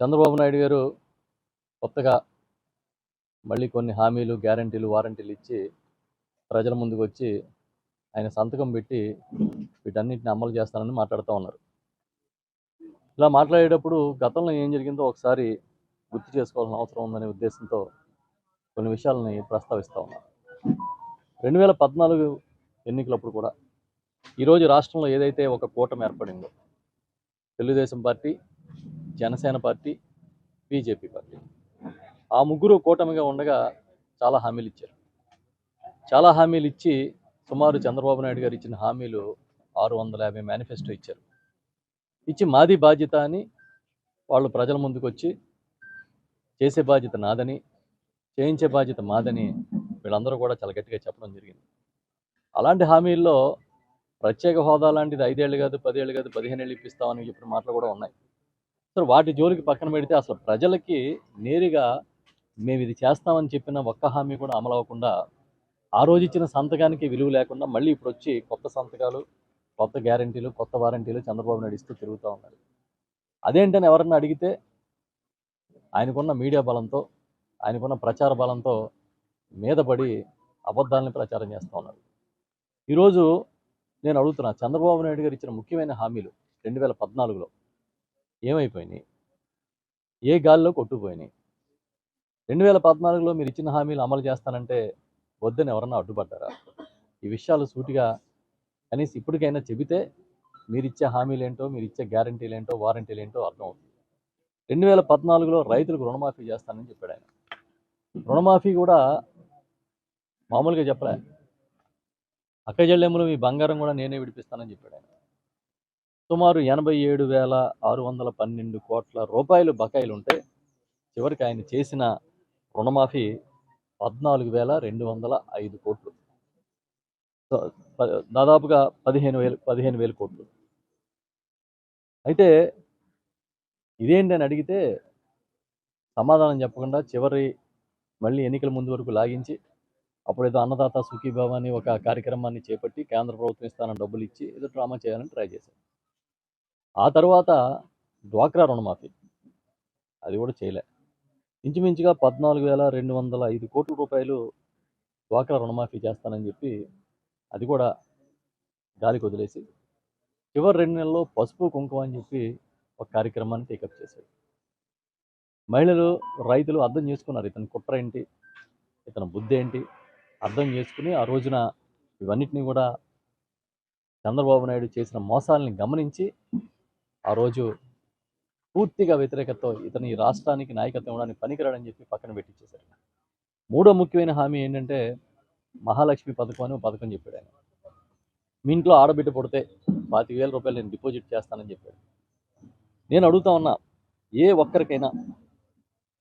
చంద్రబాబు నాయుడు గారు కొత్తగా మళ్ళీ కొన్ని హామీలు గ్యారంటీలు వారంటీలు ఇచ్చి ప్రజల ముందుకు వచ్చి ఆయన సంతకం పెట్టి వీటన్నిటిని అమలు చేస్తానని మాట్లాడుతూ ఉన్నారు. ఇలా మాట్లాడేటప్పుడు గతంలో ఏం జరిగిందో ఒకసారి గుర్తు చేసుకోవాల్సిన అవసరం ఉందనే ఉద్దేశంతో కొన్ని విషయాలని ప్రస్తావిస్తూ ఉన్నారు రెండు వేల పద్నాలుగు ఎన్నికలప్పుడు కూడా ఈరోజు రాష్ట్రంలో ఏదైతే ఒక కూటమి ఏర్పడిందో Telugu Desam party Janasena party BJP party. ఆ ముగ్గురు కూటమిగా ఉండగా చాలా హామీలు ఇచ్చారు. చాలా హామీలు ఇచ్చి సుమారు చంద్రబాబు నాయుడు గారు ఇచ్చిన హామీలు ఆరు వందల యాభై మేనిఫెస్టో ఇచ్చారు. ఇచ్చి మాది బాధ్యత అని వాళ్ళు ప్రజల ముందుకు వచ్చి చేసే బాధ్యత నాదని చేయించే బాధ్యత మాదని వీళ్ళందరూ కూడా చాలా గట్టిగా చెప్పడం జరిగింది. అలాంటి హామీల్లో ప్రత్యేక హోదా లాంటిది ఐదేళ్ళు కాదు పదేళ్ళు కాదు పదిహేను ఏళ్ళు ఇప్పిస్తామని చెప్పిన మాటలు కూడా ఉన్నాయి. సో వాటి జోలికి పక్కన పెడితే అసలు ప్రజలకి నేరుగా మేము ఇది చేస్తామని చెప్పిన ఒక్క హామీ కూడా అమలు అవ్వకుండా ఆ రోజు ఇచ్చిన సంతకానికి విలువ లేకుండా మళ్ళీ ఇప్పుడు వచ్చి కొత్త సంతకాలు కొత్త గ్యారంటీలు కొత్త వారంటీలు చంద్రబాబు నాయుడు ఇస్తూ తిరుగుతూ ఉన్నారు. అదేంటని ఎవరన్నా అడిగితే ఆయనకున్న మీడియా బలంతో ఆయనకున్న ప్రచార బలంతో మీద పడి అబద్ధాలని ప్రచారం చేస్తూ ఉన్నారు. ఈరోజు నేను అడుగుతున్నా చంద్రబాబు నాయుడు గారు ఇచ్చిన ముఖ్యమైన హామీలు రెండు వేల పద్నాలుగులో ఏమైపోయినాయి? ఏ గాల్లో కొట్టుపోయినాయి రెండు వేల పద్నాలుగులో మీరు ఇచ్చిన హామీలు అమలు చేస్తానంటే వద్దని ఎవరన్నా అడ్డుపడ్డారా? ఈ విషయాలు సూటిగా కనీసం ఇప్పటికైనా చెబితే మీరు ఇచ్చే హామీలు ఏంటో మీరు ఇచ్చే గ్యారంటీలు ఏంటో వారంటీలు ఏంటో అర్థమవుతుంది. రెండు వేల పద్నాలుగులో రైతులకు రుణమాఫీ చేస్తానని చెప్పాడు ఆయన. రుణమాఫీ కూడా మామూలుగా చెప్పలే. అక్క మీ బంగారం కూడా నేనే విడిపిస్తానని చెప్పాడు ఆయన. సుమారు ఎనభై ఏడు వేల ఆరు వందల పన్నెండు కోట్ల రూపాయలు బకాయిలు ఉంటే చివరికి ఆయన చేసిన రుణమాఫీ పద్నాలుగు వేల రెండు వందల ఐదు కోట్లు. దాదాపుగా పదిహేను వేలు పదిహేను వేల కోట్లు. అయితే ఇదేంటి అని అడిగితే సమాధానం చెప్పకుండా చివరి మళ్ళీ ఎన్నికల ముందు వరకు లాగించి అప్పుడేదో అన్నదాత సుఖీభావ అని ఒక కార్యక్రమాన్ని చేపట్టి కేంద్ర ప్రభుత్వం ఇస్తానని డబ్బులు ఇచ్చి ఏదో డ్రామా చేయాలని ట్రై చేశారు. ఆ తర్వాత డ్వాక్రా రుణమాఫీ. అది కూడా చేయలే. ఇంచుమించుగా పద్నాలుగు వేల రెండు వందల ఐదు కోట్ల రూపాయలు డ్వాక్రా రుణమాఫీ చేస్తానని చెప్పి అది కూడా గాలికి వదిలేసి చివరి రెండు నెలల్లో పసుపు కుంకుమ అని చెప్పి ఒక కార్యక్రమాన్ని టేకప్ చేశాడు. మహిళలు రైతులు అర్థం చేసుకున్నారు ఇతని కుట్ర ఏంటి ఇతని బుద్ధి ఏంటి అర్థం చేసుకుని ఆ రోజున ఇవన్నిటిని కూడా చంద్రబాబు నాయుడు చేసిన మోసాలని గమనించి ఆ రోజు పూర్తిగా వ్యతిరేకతతో ఇతను ఈ రాష్ట్రానికి నాయకత్వం ఇవ్వడానికి పనికిరాడని చెప్పి పక్కన పెట్టించేశారు మూడో ముఖ్యమైన హామీ ఏంటంటే మహాలక్ష్మి పథకం అని పథకం చెప్పాడు ఆయన. మీ ఇంట్లో ఆడబిడ్డ పుడితే పాతిక వేల రూపాయలు నేను డిపాజిట్ చేస్తానని చెప్పాడు. నేను అడుగుతా ఉన్నా ఏ ఒక్కరికైనా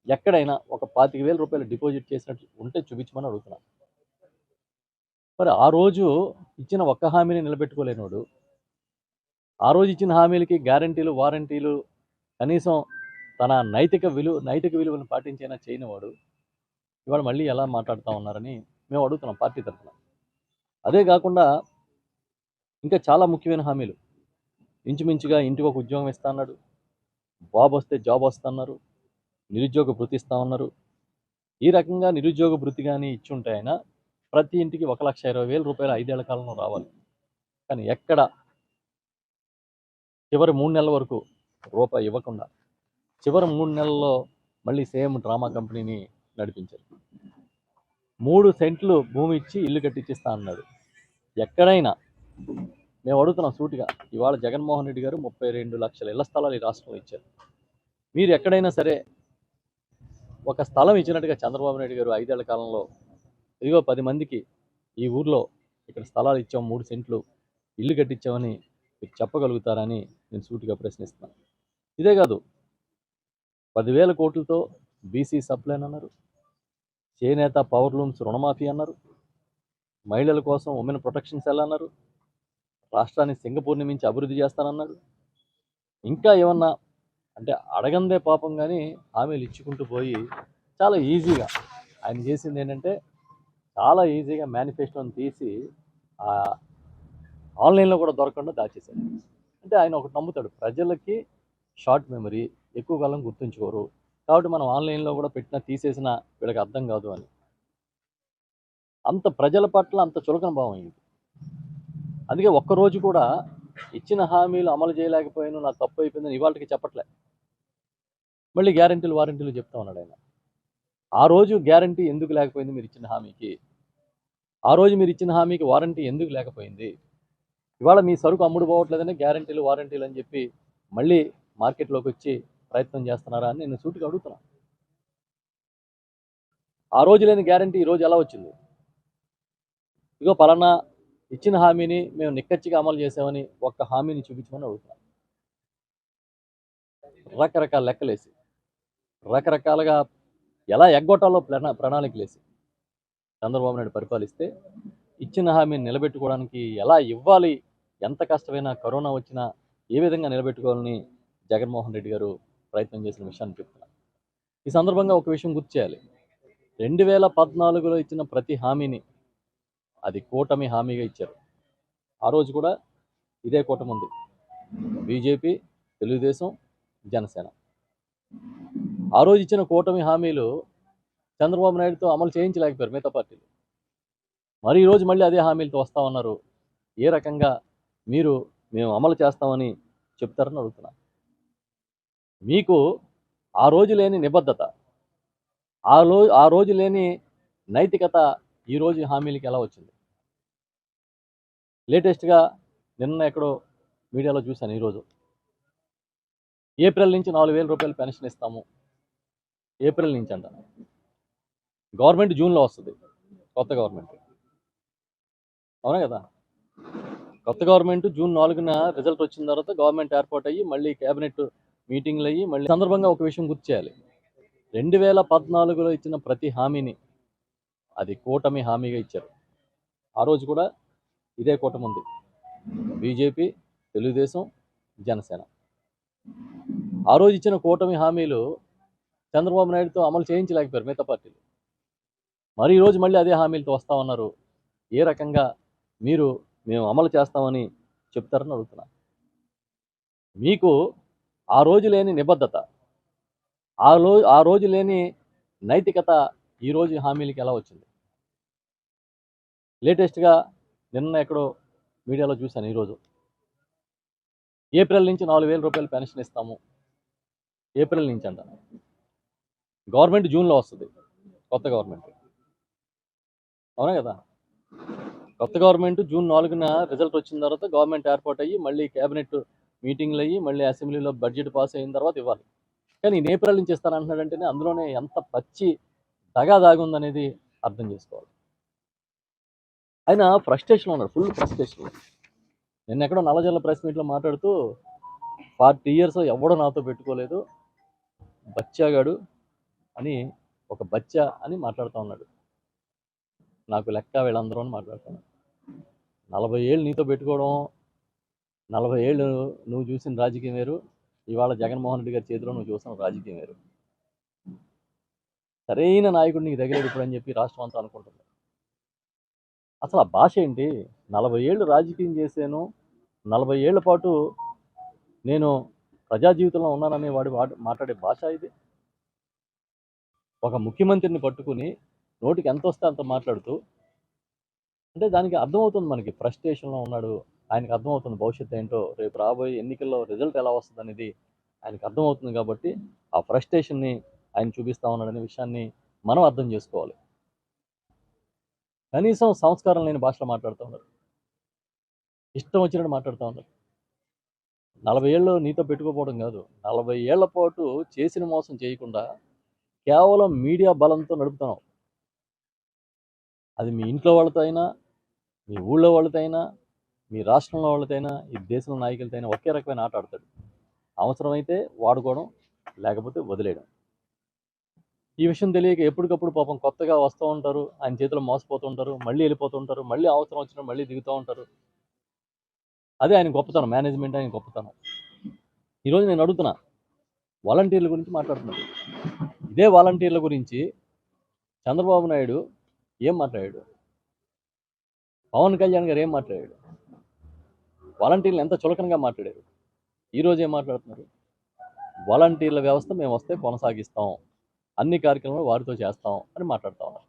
ఎక్కడైనా ఒక పాతిక వేల రూపాయలు డిపాజిట్ చేసినట్టు ఉంటే చూపించమని అడుగుతున్నా. మరి ఆ రోజు ఇచ్చిన ఒక్క హామీని నిలబెట్టుకోలేనోడు ఆ రోజు ఇచ్చిన హామీలకి గ్యారంటీలు వారంటీలు కనీసం తన నైతిక విలువ నైతిక విలువలను పాటించైనా చేయనివాడు. ఇవాళ మళ్ళీ ఎలా మాట్లాడుతూ ఉన్నారని మేము అడుగుతున్నాం పార్టీ తరఫున. అదే కాకుండా ఇంకా చాలా ముఖ్యమైన హామీలు. ఇంచుమించుగా ఇంటికి ఒక ఉద్యోగం ఇస్తా అన్నాడు. బాబు వస్తే జాబ్ వస్తున్నారు నిరుద్యోగ భృతి ఇస్తామన్నారు ఈ రకంగా నిరుద్యోగ భృతి కానీ ఇచ్చి ఉంటే ఆయన ప్రతి ఇంటికి ఒక లక్ష ఇరవై వేల రూపాయలు ఐదేళ్ళ కాలంలో రావాలి. కానీ ఎక్కడ చివరి మూడు నెలల వరకు రూపాయి ఇవ్వకుండా చివరి మూడు నెలల్లో మళ్ళీ సేమ్ డ్రామా కంపెనీని నడిపించారు. మూడు సెంట్లు భూమి ఇచ్చి ఇల్లు కట్టించిస్తా అన్నాడు. ఎక్కడైనా మేము అడుగుతున్నాం సూటిగా ఇవాళ జగన్మోహన్ రెడ్డి గారు ముప్పై రెండు లక్షల ఇళ్ళ స్థలాలు ఈ రాష్ట్రంలో ఇచ్చారు. మీరు ఎక్కడైనా సరే ఒక స్థలం ఇచ్చినట్టుగా చంద్రబాబు నాయుడు గారు ఐదేళ్ళ కాలంలో ఇదిగో పది మందికి ఈ ఊర్లో ఇక్కడ స్థలాలు ఇచ్చాం మూడు సెంట్లు ఇల్లు కట్టించామని మీరు చెప్పగలుగుతారని నేను సూటిగా ప్రశ్నిస్తున్నాను. ఇదే కాదు పదివేల కోట్లతో బీసీ సప్లైన్ అన్నారు చేనేత పవర్ లూమ్స్ రుణమాఫీ అన్నారు మహిళల కోసం ఉమెన్ ప్రొటెక్షన్ సెల్ అన్నారు రాష్ట్రాన్ని సింగపూర్ని మించి అభివృద్ధి చేస్తానన్నాడు ఇంకా ఏమన్నా అంటే అడగందే పాపం కానీ హామీలు ఇచ్చుకుంటూ పోయి చాలా ఈజీగా ఆయన చేసింది ఏంటంటే చాలా ఈజీగా మేనిఫెస్టోని తీసి ఆ ఆన్లైన్లో కూడా దొరకకుండా దాచేశారు. అంటే ఆయన ఒకటి నమ్ముతాడు ప్రజలకి షార్ట్ మెమరీ ఎక్కువ కాలం గుర్తుంచుకోరు. కాబట్టి మనం ఆన్లైన్లో కూడా పెట్టినా తీసేసినా వీళ్ళకి అర్థం కాదు అని. అంత ప్రజల పట్ల అంత చులకన భావం అయింది అందుకే ఒక్కరోజు కూడా ఇచ్చిన హామీలు అమలు చేయలేకపోయాను నా తప్పు అయిపోయిందని ఇవాళకి చెప్పట్లే. మళ్ళీ గ్యారంటీలు వారంటీలు చెప్తా ఉన్నాడు ఆయన. ఆ రోజు గ్యారంటీ ఎందుకు లేకపోయింది మీరు ఇచ్చిన హామీకి? ఆ రోజు మీరు ఇచ్చిన హామీకి వారంటీ ఎందుకు లేకపోయింది? ఇవాళ మీ సరుకు అమ్ముడు పోవట్లేదని గ్యారంటీలు వారంటీలు అని చెప్పి మళ్ళీ మార్కెట్లోకి వచ్చి ప్రయత్నం చేస్తున్నారా అని నేను సూటిగా అడుగుతున్నా. ఆ రోజు లేని గ్యారంటీ ఈ రోజు ఎలా వచ్చింది? ఇగో పలానా ఇచ్చిన హామీని మేము నిక్కచ్చిగా అమలు చేసామని ఒక్క హామీని చూపించమని అడుగుతున్నాం. రకరకాల లెక్కలేసి రకరకాలుగా ఎలా ఎగ్గొట్టాలో ప్రణా ప్రణాళికలేసి చంద్రబాబు నాయుడు పరిపాలిస్తే ఇచ్చిన హామీని నిలబెట్టుకోవడానికి ఎలా ఇవ్వాలి ఎంత కష్టమైనా కరోనా వచ్చినా ఏ విధంగా నిలబెట్టుకోవాలని జగన్మోహన్ రెడ్డి గారు ప్రయత్నం చేసిన విషయాన్ని చెప్తున్నాను ఈ సందర్భంగా ఒక విషయం గుర్తు చేయాలి. రెండు వేల పద్నాలుగులో ఇచ్చిన ప్రతి హామీని అది కూటమి హామీగా ఇచ్చారు. ఆ రోజు కూడా ఇదే కూటమి ఉంది. బీజేపీ తెలుగుదేశం జనసేన. ఆ రోజు ఇచ్చిన కూటమి హామీలు చంద్రబాబు నాయుడుతో అమలు చేయించలేకపోయారు మిగతా పార్టీలు. మరి ఈరోజు మళ్ళీ అదే హామీలతో వస్తా ఉన్నారు. ఏ రకంగా మీరు మేము అమలు చేస్తామని చెప్తారని అడుగుతున్నా. మీకు ఆ రోజు లేని నిబద్ధత ఆ రోజు ఆ రోజు లేని నైతికత ఈ రోజు హామీలకి ఎలా వచ్చింది? లేటెస్ట్గా నిన్న ఎక్కడో మీడియాలో చూశాను ఈరోజు ఏప్రిల్ నుంచి నాలుగు వేల రూపాయలు పెన్షన్ ఇస్తాము. ఏప్రిల్ నుంచి అంట. గవర్నమెంట్ జూన్లో వస్తుంది. కొత్త గవర్నమెంట్. అవునా కదా? కొత్త గవర్నమెంట్ జూన్ నాలుగున రిజల్ట్ వచ్చిన తర్వాత గవర్నమెంట్ ఏర్పాటు అయ్యి మళ్ళీ కేబినెట్ మీటింగ్లు అయ్యి మళ్ళీ సందర్భంగా ఒక విషయం గుర్తు చేయాలి. రెండు వేల పద్నాలుగులో ఇచ్చిన ప్రతి హామీని అది కూటమి హామీగా ఇచ్చారు. ఆ రోజు కూడా ఇదే కూటమి ఉంది. బీజేపీ తెలుగుదేశం జనసేన. ఆ రోజు ఇచ్చిన కూటమి హామీలు చంద్రబాబు నాయుడుతో అమలు చేయించలేకపోయారు మిగతా పార్టీలు. మరి ఈరోజు మళ్ళీ అదే హామీలతో వస్తా ఉన్నారు. ఏ రకంగా మీరు మేము అమలు చేస్తామని చెప్తారని అడుగుతున్నా. మీకు ఆ రోజు లేని నిబద్ధత ఆ రో ఆ రోజు లేని నైతికత ఈ రోజు హామీలకి ఎలా వచ్చింది? లేటెస్ట్గా నిన్న ఎక్కడో మీడియాలో చూశాను ఈరోజు ఏప్రిల్ నుంచి నాలుగు వేల రూపాయలు పెన్షన్ ఇస్తాము. ఏప్రిల్ నుంచి అంట. గవర్నమెంట్ జూన్లో వస్తుంది. కొత్త గవర్నమెంట్. అవునా కదా? కొత్త గవర్నమెంట్ జూన్ నాలుగున రిజల్ట్ వచ్చిన తర్వాత గవర్నమెంట్ ఏర్పాటు అయ్యి మళ్ళీ కేబినెట్ మీటింగ్లు అయ్యి మళ్ళీ అసెంబ్లీలో బడ్జెట్ పాస్ అయిన తర్వాత ఇవ్వాలి. కానీ ఈయన ఏప్రిల్ నుంచి ఇస్తానంటున్నాడంటేనే అందులోనే ఎంత పచ్చి దగా దాగుందనేది అర్థం చేసుకోవాలి. ఆయన ఫ్రస్ట్రేషన్లో ఉన్నాడు ఫుల్ ఫ్రస్ట్రేషన్లో. నేను ఎక్కడో నల్లజల్ల ప్రెస్ మీట్లో మాట్లాడుతూ ఫార్టీ ఇయర్స్ ఎవడో నాతో పెట్టుకోలేదు బచ్చాగాడు అని ఒక బచ్చా అని మాట్లాడుతూ ఉన్నాడు. నాకు లెక్క వీళ్ళందరూ అని మాట్లాడుతున్నాడు. నలభై ఏళ్ళు నీతో పెట్టుకోవడం నలభై ఏళ్ళు నువ్వు చూసిన రాజకీయం వేరు ఇవాళ జగన్మోహన్ రెడ్డి గారి చేతిలో నువ్వు చూసిన రాజకీయం వేరు. సరైన నాయకుడు నీకు దగ్గర ఇప్పుడు అని చెప్పి రాష్ట్రం అంతా అనుకుంటుంది. అసలు ఆ భాష ఏంటి? నలభై ఏళ్ళు రాజకీయం చేశాను నలభై ఏళ్ళ పాటు నేను ప్రజా జీవితంలో ఉన్నాననే వాడు మాట్లాడే భాష ఇది. ఒక ముఖ్యమంత్రిని పట్టుకుని నోటికి ఎంత వస్తే అంత మాట్లాడుతూ అంటే దానికి అర్థమవుతుంది మనకి. ఫ్రస్ట్రేషన్లో ఉన్నాడు. ఆయనకు అర్థమవుతుంది భవిష్యత్తు ఏంటో. రేపు రాబోయే ఎన్నికల్లో రిజల్ట్ ఎలా వస్తుంది అనేది ఆయనకు అర్థమవుతుంది కాబట్టి ఆ ఫ్రస్ట్రేషన్ని ఆయన చూపిస్తా ఉన్నాడనే విషయాన్ని మనం అర్థం చేసుకోవాలి. కనీసం సంస్కారం లేని భాషలో మాట్లాడుతూ ఉన్నారు. ఇష్టం వచ్చినట్టు మాట్లాడుతూ ఉన్నారు. నలభై ఏళ్ళు నీతో పెట్టుకోపోవడం కాదు. నలభై ఏళ్ళ పాటు చేసిన మోసం చేయకుండా కేవలం మీడియా బలంతో నడుపుతున్నావు అది మీ ఇంట్లో వాళ్ళతో అయినా మీ ఊళ్ళో వాళ్ళతో అయినా మీ రాష్ట్రంలో వాళ్ళతో అయినా ఈ దేశంలో నాయకులతో అయినా ఒకే రకమైన ఆట ఆడతాడు. అవసరమైతే వాడుకోవడం లేకపోతే వదిలేయడం. ఈ విషయం తెలియక ఎప్పటికప్పుడు పాపం కొత్తగా వస్తూ ఉంటారు ఆయన చేతిలో మోసపోతూ ఉంటారు మళ్ళీ వెళ్ళిపోతూ ఉంటారు మళ్ళీ అవసరం వచ్చినా మళ్ళీ దిగుతూ ఉంటారు. అదే ఆయన గొప్పతనం మేనేజ్మెంట్ ఆయన గొప్పతనం. ఈరోజు నేను అడుగుతున్నా వాలంటీర్ల గురించి మాట్లాడుతున్నాను. ఇదే వాలంటీర్ల గురించి చంద్రబాబు నాయుడు ఏం మాట్లాడాడు? పవన్ కళ్యాణ్ గారు ఏం మాట్లాడాడు? వాలంటీర్లు ఎంత చులకనగా మాట్లాడారు? ఈరోజు ఏం మాట్లాడుతున్నారు? వాలంటీర్ల వ్యవస్థ మేము వస్తే కొనసాగిస్తాం. అన్ని కార్యక్రమాలు వారితో చేస్తాం అని మాట్లాడుతూ ఉన్నారు.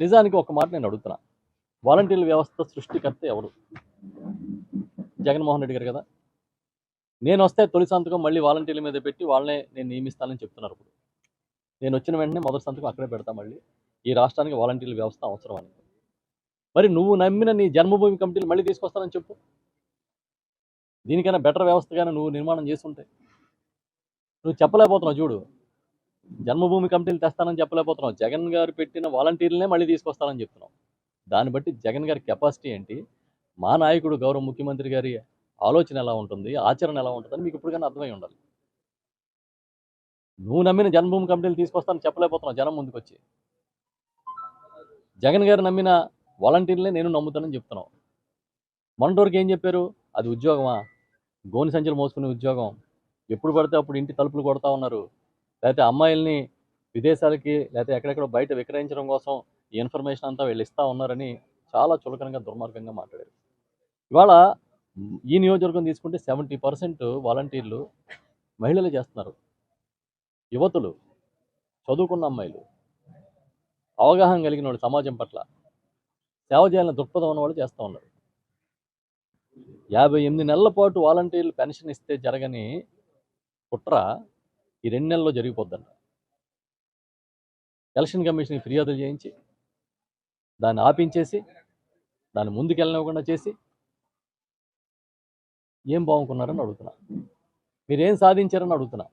నిజానికి ఒక మాట నేను అడుగుతున్నా. వాలంటీర్ల వ్యవస్థ సృష్టికర్త ఎవరు? జగన్మోహన్ రెడ్డి గారు కదా? నేను వస్తే తొలి సంతకం మళ్ళీ వాలంటీర్ల మీద పెట్టి వాళ్ళనే నేను నియమిస్తానని చెప్తున్నారు ఇప్పుడు. నేను వచ్చిన వెంటనే మొదటి సంతకం అక్కడే పెడతా మళ్ళీ. ఈ రాష్ట్రానికి వాలంటీర్ల వ్యవస్థ అవసరం అని. మరి నువ్వు నమ్మిన నీ జన్మభూమి కమిటీలు మళ్ళీ తీసుకొస్తానని చెప్పు. దీనికైనా బెటర్ వ్యవస్థగానే నువ్వు నిర్మాణం చేస్తుంటే. నువ్వు చెప్పలేకపోతున్నావు చూడు. జన్మభూమి కమిటీలు తెస్తానని చెప్పలేకపోతున్నావు. జగన్ గారు పెట్టిన వాలంటీర్లనే మళ్ళీ తీసుకొస్తానని చెప్తున్నావు. దాన్ని బట్టి జగన్ గారి కెపాసిటీ ఏంటి? మా నాయకుడు గౌరవ ముఖ్యమంత్రి గారి ఆలోచన ఎలా ఉంటుంది? ఆచరణ ఎలా ఉంటుందని మీకు ఇప్పుడు కానీ అర్థమై ఉండాలి. నువ్వు నమ్మిన జన్మభూమి కమిటీలు తీసుకొస్తానని చెప్పలేకపోతున్నావు జనం ముందుకు వచ్చి జగన్ గారు నమ్మిన వాలంటీర్లే నేను నమ్ముతానని చెప్తున్నావు మొన్నటి ఏం చెప్పారు? అది ఉద్యోగమా? గోని సంచులు మోసుకునే ఉద్యోగం. ఎప్పుడు పడితే అప్పుడు ఇంటి తలుపులు కొడతా ఉన్నారు. లేకపోతే అమ్మాయిల్ని విదేశాలకి లేకపోతే ఎక్కడెక్కడ బయట విక్రయించడం కోసం ఈ ఇన్ఫర్మేషన్ అంతా వీళ్ళు ఇస్తూ ఉన్నారని చాలా చులకనగా దుర్మార్గంగా మాట్లాడారు. ఇవాళ ఈ నియోజకవర్గం తీసుకుంటే సెవెంటీ పర్సెంట్ వాలంటీర్లు మహిళలు చేస్తున్నారు. యువతులు చదువుకున్న అమ్మాయిలు. అవగాహన కలిగిన వాళ్ళు సమాజం పట్ల సేవ చేయాలని దృక్పథం ఉన్నవాళ్ళు చేస్తూ ఉన్నారు యాభై ఎనిమిది నెలల పాటు వాలంటీర్లు పెన్షన్ ఇస్తే జరగని కుట్ర ఈ రెండు నెలల్లో జరిగిపోద్దంట. ఎలక్షన్ కమిషన్ ఫిర్యాదులు చేయించి దాన్ని ఆపించేసి దాన్ని ముందుకెళ్ళనివ్వకుండా చేసి ఏం బాగుంటున్నారని అడుగుతున్నా. మీరేం సాధించారని అడుగుతున్నా.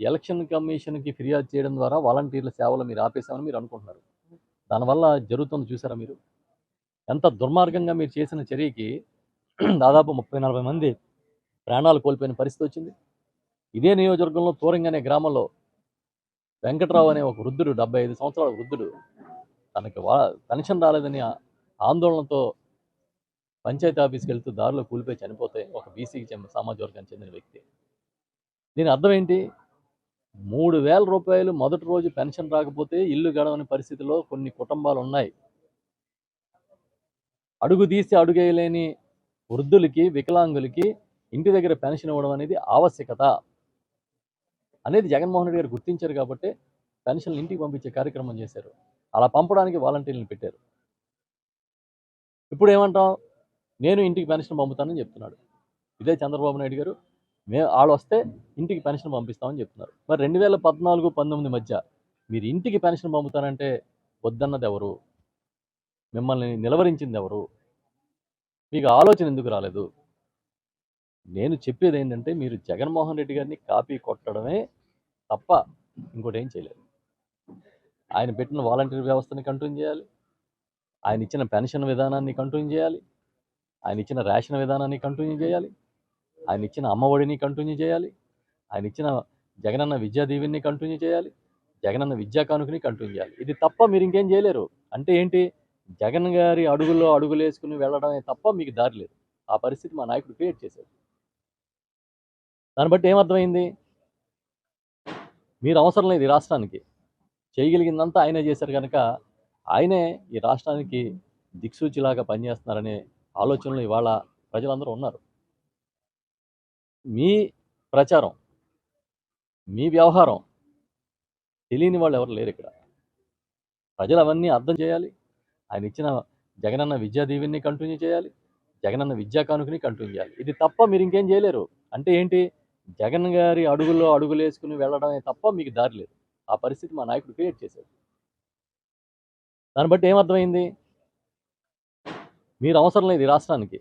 ఎలక్షన్ కమిషన్కి ఫిర్యాదు చేయడం ద్వారా వాలంటీర్ల సేవలు మీరు ఆపేశామని మీరు అనుకుంటున్నారు. దానివల్ల జరుగుతుంది చూసారా మీరు? ఎంత దుర్మార్గంగా మీరు చేసిన చర్యకి దాదాపు ముప్పై నలభై మంది ప్రాణాలు కోల్పోయిన పరిస్థితి వచ్చింది. ఇదే నియోజకవర్గంలో తూరంగానే గ్రామంలో వెంకట్రావు అనే ఒక వృద్ధుడు డెబ్బై ఐదు సంవత్సరాల వృద్ధుడు తనకి వా పెన్షన్ రాలేదని ఆందోళనతో పంచాయతీ ఆఫీస్కి వెళ్తూ దారిలో కూలిపోయి చనిపోతే ఒక బీసీకి చెందిన సమాజ వర్గానికి చెందిన వ్యక్తి. దీని అర్థం ఏంటి? మూడు వేల రూపాయలు మొదటి రోజు పెన్షన్ రాకపోతే ఇల్లు గడవని పరిస్థితిలో కొన్ని కుటుంబాలు ఉన్నాయి అడుగు తీసి అడుగేయలేని వృద్ధులకి వికలాంగులకి ఇంటి దగ్గర పెన్షన్ ఇవ్వడం అనేది ఆవశ్యకత. అనేది జగన్మోహన్ రెడ్డి గారు గుర్తించారు కాబట్టి పెన్షన్లు ఇంటికి పంపించే కార్యక్రమం చేశారు. అలా పంపడానికి వాలంటీర్లను పెట్టారు. ఇప్పుడు ఏమంటాం? నేను ఇంటికి పెన్షన్ పంపుతానని చెప్తున్నాడు. ఇదే చంద్రబాబు నాయుడు గారు. మే వాళ్ళు వస్తే ఇంటికి పెన్షన్ పంపిస్తామని చెప్తున్నారు. మరి రెండు వేల పద్నాలుగు పంతొమ్మిది మధ్య మీరు ఇంటికి పెన్షన్ పంపుతానంటే వద్దన్నది ఎవరు మిమ్మల్ని నిలవరించింది ఎవరు మీకు ఆలోచన ఎందుకు రాలేదు? నేను చెప్పేది ఏంటంటే మీరు జగన్మోహన్ రెడ్డి గారిని కాపీ కొట్టడమే తప్ప ఇంకోటి ఏం చేయలేదు. ఆయన పెట్టిన వాలంటీర్ వ్యవస్థని కంటిన్యూ చేయాలి. ఆయన ఇచ్చిన పెన్షన్ విధానాన్ని కంటిన్యూ చేయాలి. ఆయన ఇచ్చిన రేషన్ విధానాన్ని కంటిన్యూ చేయాలి. ఆయన ఇచ్చిన అమ్మఒడిని కంటిన్యూ చేయాలి. ఆయన ఇచ్చిన జగనన్న విద్యా దీవెని కంటిన్యూ చేయాలి. జగనన్న విద్యా కానుకని కంటిన్యూ చేయాలి. ఇది తప్ప మీరు ఇంకేం చేయలేరు. అంటే ఏంటి? జగన్ గారి అడుగుల్లో అడుగులు వేసుకుని వెళ్ళడమే తప్ప మీకు దారి లేదు. ఆ పరిస్థితి మా నాయకుడు క్రియేట్ చేశాడు. దాన్ని బట్టి ఏమర్థమైంది? మీరు అవసరం లేదు ఈ రాష్ట్రానికి. చేయగలిగిందంతా ఆయనే చేశారు కనుక ఆయనే ఈ రాష్ట్రానికి దిక్సూచిలాగా పనిచేస్తున్నారనే ఆలోచనలు ఇవాళ ప్రజలందరూ ఉన్నారు. మీ ప్రచారం మీ వ్యవహారం తెలియని వాళ్ళు ఎవరు లేరు ఇక్కడ. ప్రజలు అవన్నీ అర్థం చేయాలి. ఆయన ఇచ్చిన జగనన్న విద్యా దీవెని కంటిన్యూ చేయాలి. జగనన్న విద్యా కానుకని కంటిన్యూ చేయాలి. ఇది తప్ప మీరు ఇంకేం చేయలేరు. అంటే ఏంటి? జగన్ గారి అడుగుల్లో అడుగులు వేసుకుని వెళ్ళడమే తప్ప మీకు దారి లేదు. ఆ పరిస్థితి మా నాయకుడు క్రియేట్ చేశాడు. దాన్ని బట్టి ఏమర్థమైంది? మీరు అవసరం లేదు ఈ రాష్ట్రానికి.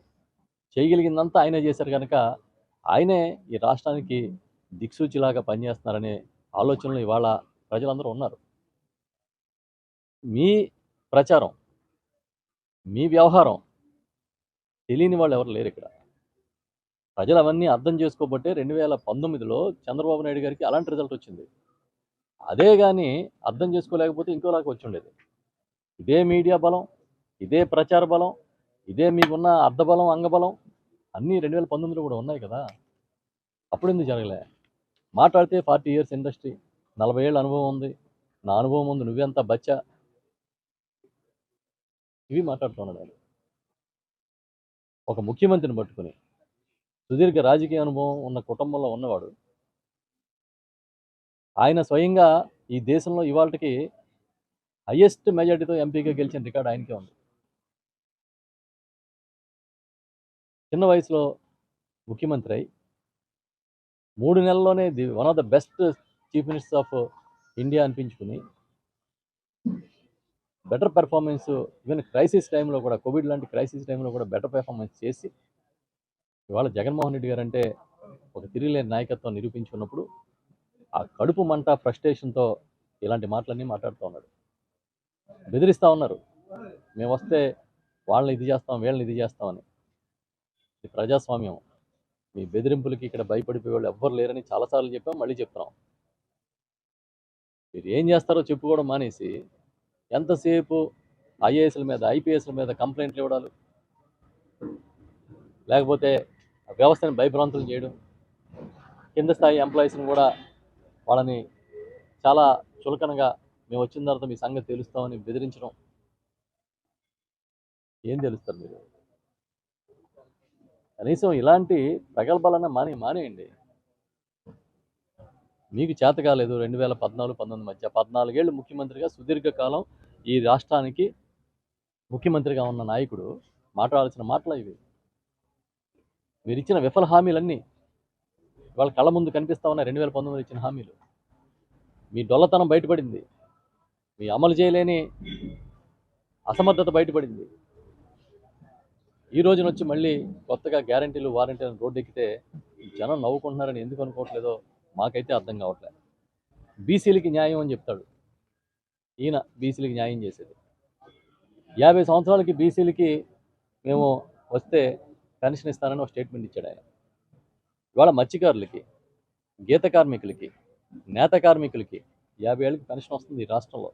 చేయగలిగిందంతా ఆయనే చేశారు కనుక ఆయనే ఈ రాష్ట్రానికి దిక్సూచిలాగా పనిచేస్తున్నారనే ఆలోచనలు ఇవాళ ప్రజలందరూ ఉన్నారు. మీ ప్రచారం మీ వ్యవహారం తెలియని వాళ్ళు ఎవరు లేరు ఇక్కడ. ప్రజలు అవన్నీ అర్థం చేసుకోబట్టే రెండు వేల పంతొమ్మిదిలో చంద్రబాబు నాయుడు గారికి అలాంటి రిజల్ట్ వచ్చింది. అదే కానీ అర్థం చేసుకోలేకపోతే ఇంకోలాగా వచ్చి ఉండేది. ఇదే మీడియా బలం ఇదే ప్రచార బలం ఇదే మీకున్న అర్ధబలం అంగబలం అన్నీ రెండు వేల పంతొమ్మిదిలో కూడా ఉన్నాయి కదా. అప్పుడు ఎందుకు జరగలే? మాట్లాడితే ఫార్టీ ఇయర్స్ ఇండస్ట్రీ నలభై ఏళ్ళ అనుభవం ఉంది. నా అనుభవం ఉంది నువ్వెంత బచ్చా? ఇవి మాట్లాడుతున్నాడు ఆయన. ఒక ముఖ్యమంత్రిని పట్టుకుని సుదీర్ఘ రాజకీయ అనుభవం ఉన్న కుటుంబంలో ఉన్నవాడు. ఆయన స్వయంగా ఈ దేశంలో ఇవాళకి హయ్యెస్ట్ మెజార్టీతో ఎంపీగా గెలిచిన రికార్డు ఆయనకే ఉంది. చిన్న వయసులో ముఖ్యమంత్రి అయి మూడు నెలల్లోనే the one of the best chief minister of India అనిపించుకుని better performance even crisis టైంలో కూడా కోవిడ్ లాంటి క్రైసిస్ టైంలో కూడా బెటర్ పెర్ఫార్మెన్స్ చేసి ఇవాళ జగన్మోహన్ రెడ్డి గారు అంటే ఒక తిరిగిలేని నాయకత్వం నిరూపించుకున్నప్పుడు ఆ కడుపు మంట ఫ్రస్ట్రేషన్తో ఇలాంటి మాటలన్నీ మాట్లాడుతూ ఉన్నాడు బెదిరిస్తూ ఉన్నారు. మేము వస్తే వాళ్ళని ఇది చేస్తాం వీళ్ళని ఇది చేస్తామని ఇది ప్రజాస్వామ్యం. మీ బెదిరింపులకి ఇక్కడ భయపడిపోయే వాళ్ళు ఎవ్వరు లేరని చాలాసార్లు చెప్పాం మళ్ళీ చెప్తున్నాం. మీరు ఏం చేస్తారో చెప్పుకోవడం మానేసి ఎంతసేపు ఐఏఎస్ల మీద ఐపీఎస్ల మీద కంప్లైంట్లు ఇవ్వడాలు? లేకపోతే ఆ వ్యవస్థని భయభ్రాంతులు చేయడం? కింద స్థాయి ఎంప్లాయీస్ని కూడా వాళ్ళని చాలా చులకనగా మేము వచ్చిన తర్వాత మీ సంగతి తెలుస్తామని బెదిరించడం. ఏం తెలుస్తారు మీరు? కనీసం ఇలాంటి ప్రగల్భాలన్న మానే మానేయండి. మీకు చేత కాలేదు రెండు వేల పద్నాలుగు పంతొమ్మిది మధ్య. పద్నాలుగేళ్ళు ముఖ్యమంత్రిగా సుదీర్ఘకాలం ఈ రాష్ట్రానికి ముఖ్యమంత్రిగా ఉన్న నాయకుడు. మాట్లాడాల్సిన మాటలు ఇవి. మీరు ఇచ్చిన విఫల హామీలన్నీ వాళ్ళ కళ్ళ ముందు కనిపిస్తా ఉన్నాయి. రెండు వేల పంతొమ్మిది ఇచ్చిన హామీలు. మీ డొల్లతనం బయటపడింది. మీ అమలు చేయలేని అసమర్థత బయటపడింది. ఈ రోజున వచ్చి మళ్ళీ కొత్తగా గ్యారంటీలు వారంటీలు రోడ్డు ఎక్కితే జనం నవ్వుకుంటున్నారని ఎందుకు అనుకోవట్లేదో మాకైతే అర్థం కావట్లేదు. బీసీలకి న్యాయం అని చెప్తాడు. ఈయన బీసీలకి న్యాయం చేసేది. యాభై సంవత్సరాలకి బీసీలకి మేము వస్తే పెన్షన్ ఇస్తానని ఒక స్టేట్మెంట్ ఇచ్చాడు ఆయన. ఇవాళ మత్స్యకారులకి గీత కార్మికులకి నేత కార్మికులకి యాభై ఏళ్ళకి పెన్షన్ వస్తుంది ఈ రాష్ట్రంలో.